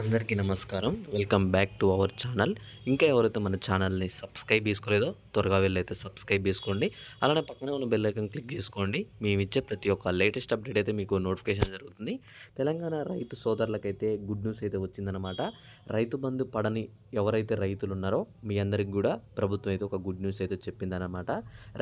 అందరికీ నమస్కారం. Welcome back to our channel. ఇంకా ఎవరైతే మన ఛానల్ని సబ్స్క్రైబ్ చేసుకోలేదో త్వరగా వెళ్ళైతే సబ్స్క్రైబ్ చేసుకోండి. అలానే పక్కనే ఉన్న బెల్ ఐకన్ క్లిక్ చేసుకోండి. మేము ఇచ్చే ప్రతి ఒక్క లేటెస్ట్ అప్డేట్ అయితే మీకు నోటిఫికేషన్ జరుగుతుంది. తెలంగాణ రైతు సోదరులకైతే గుడ్ న్యూస్ అయితే వచ్చిందనమాట రైతు బంధు పడని ఎవరైతే రైతులు ఉన్నారో మీ అందరికి కూడా ప్రభుత్వం అయితే ఒక గుడ్ న్యూస్ అయితే చెప్పిందనమాట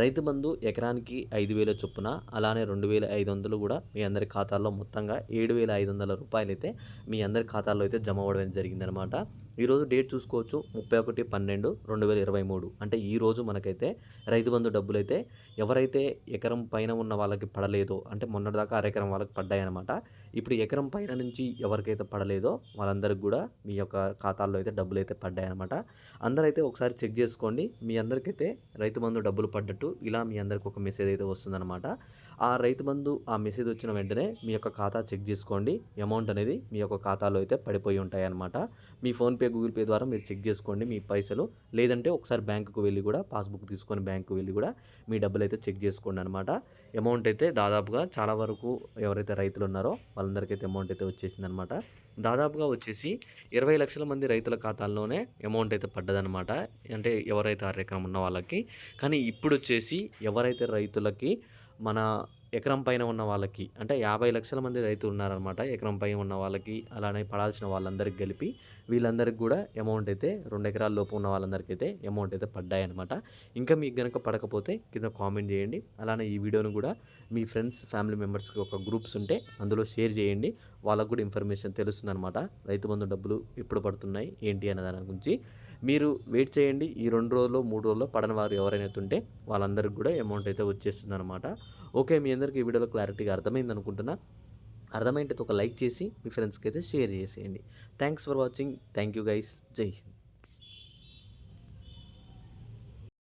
రైతు బంధు ఎకరానికి ఐదు వేల చొప్పున అలానే రెండు వేల ఐదు వందలు కూడా మీ అందరి ఖాతాల్లో మొత్తంగా ఏడు వేల ఐదు వందల రూపాయలు అయితే మీ అందరి ఖాతాల్లో అయితే జమ అవ్వడం జరిగిందనమాట ఈరోజు డేట్ చూసుకోవచ్చు. ముప్పై ఒకటి పన్నెండు రెండు వేల ఇరవై మూడు. అంటే ఈరోజు మనకైతే రైతు బంధు డబ్బులు అయితే ఎవరైతే ఎకరం పైన ఉన్న వాళ్ళకి పడలేదో అంటే మొన్నటిదాకా అరెకరం వాళ్ళకి పడ్డాయన్నమాట. ఇప్పుడు ఎకరం పైన నుంచి ఎవరికైతే పడలేదో వాళ్ళందరికి కూడా మీ యొక్క ఖాతాల్లో అయితే డబ్బులు అయితే పడ్డాయన్నమాట. అందరైతే ఒకసారి చెక్ చేసుకోండి. మీ అందరికైతే రైతు బంధు డబ్బులు పడ్డట్టు ఇలా మీ అందరికి ఒక మెసేజ్ అయితే వస్తుందన్నమాట. ఆ రైతు బంధు ఆ మెసేజ్ వచ్చిన వెంటనే మీ యొక్క ఖాతా చెక్ చేసుకోండి. అమౌంట్ అనేది మీ యొక్క ఖాతాలో అయితే పడిపోయి ఉంటాయి అన్నమాట మీ ఫోన్పే గూగుల్ పే ద్వారా మీరు చెక్ చేసుకోండి మీ పైసలు. లేదంటే ఒకసారి బ్యాంకుకు వెళ్ళి కూడా పాస్బుక్ తీసుకొని బ్యాంకుకు వెళ్ళి కూడా మీ డబ్బులు అయితే చెక్ చేసుకోండి అనమాట అమౌంట్ అయితే దాదాపుగా చాలా వరకు ఎవరైతే రైతులు ఉన్నారో వాళ్ళందరికైతే అమౌంట్ అయితే వచ్చేసింది అనమాట దాదాపుగా వచ్చేసి ఇరవై లక్షల మంది రైతుల ఖాతాల్లోనే అమౌంట్ అయితే పడ్డదనమాట అంటే ఎవరైతే అర ఉన్న వాళ్ళకి. కానీ ఇప్పుడు వచ్చేసి ఎవరైతే రైతులకి మన ఎకరం పైన ఉన్న వాళ్ళకి అంటే యాభై లక్షల మంది రైతులు ఉన్నారనమాట ఎకరం పైన ఉన్న వాళ్ళకి అలానే పడాల్సిన వాళ్ళందరికీ కలిపి వీళ్ళందరికీ కూడా అమౌంట్ అయితే రెండు ఎకరాల లోపు ఉన్న వాళ్ళందరికీ అయితే అమౌంట్ అయితే పడ్డాయి అనమాట ఇంకా మీకు కనుక పడకపోతే కింద కామెంట్ చేయండి. అలానే ఈ వీడియోను కూడా మీ ఫ్రెండ్స్ ఫ్యామిలీ మెంబర్స్కి ఒక గ్రూప్స్ ఉంటే అందులో షేర్ చేయండి. వాళ్ళకు కూడా ఇన్ఫర్మేషన్ తెలుస్తుంది అనమాట రైతు బంధు డబ్బులు ఎప్పుడు పడుతున్నాయి ఏంటి అనే దాని గురించి. మీరు వెయిట్ చేయండి. ఈ రెండు రోజుల్లో మూడు రోజుల్లో పడని వారు ఎవరైనా ఉంటే వాళ్ళందరికీ కూడా అమౌంట్ అయితే వచ్చేస్తుంది అనమాట ఓకే మీ అందరికీ ఈ వీడియోలో క్లారిటీగా అర్థమైంది అనుకుంటున్నా. అర్థమైంటే ఒక లైక్ చేసి మీ ఫ్రెండ్స్కి అయితే షేర్ చేసేయండి. Thanks for watching thank you guys జై హింద్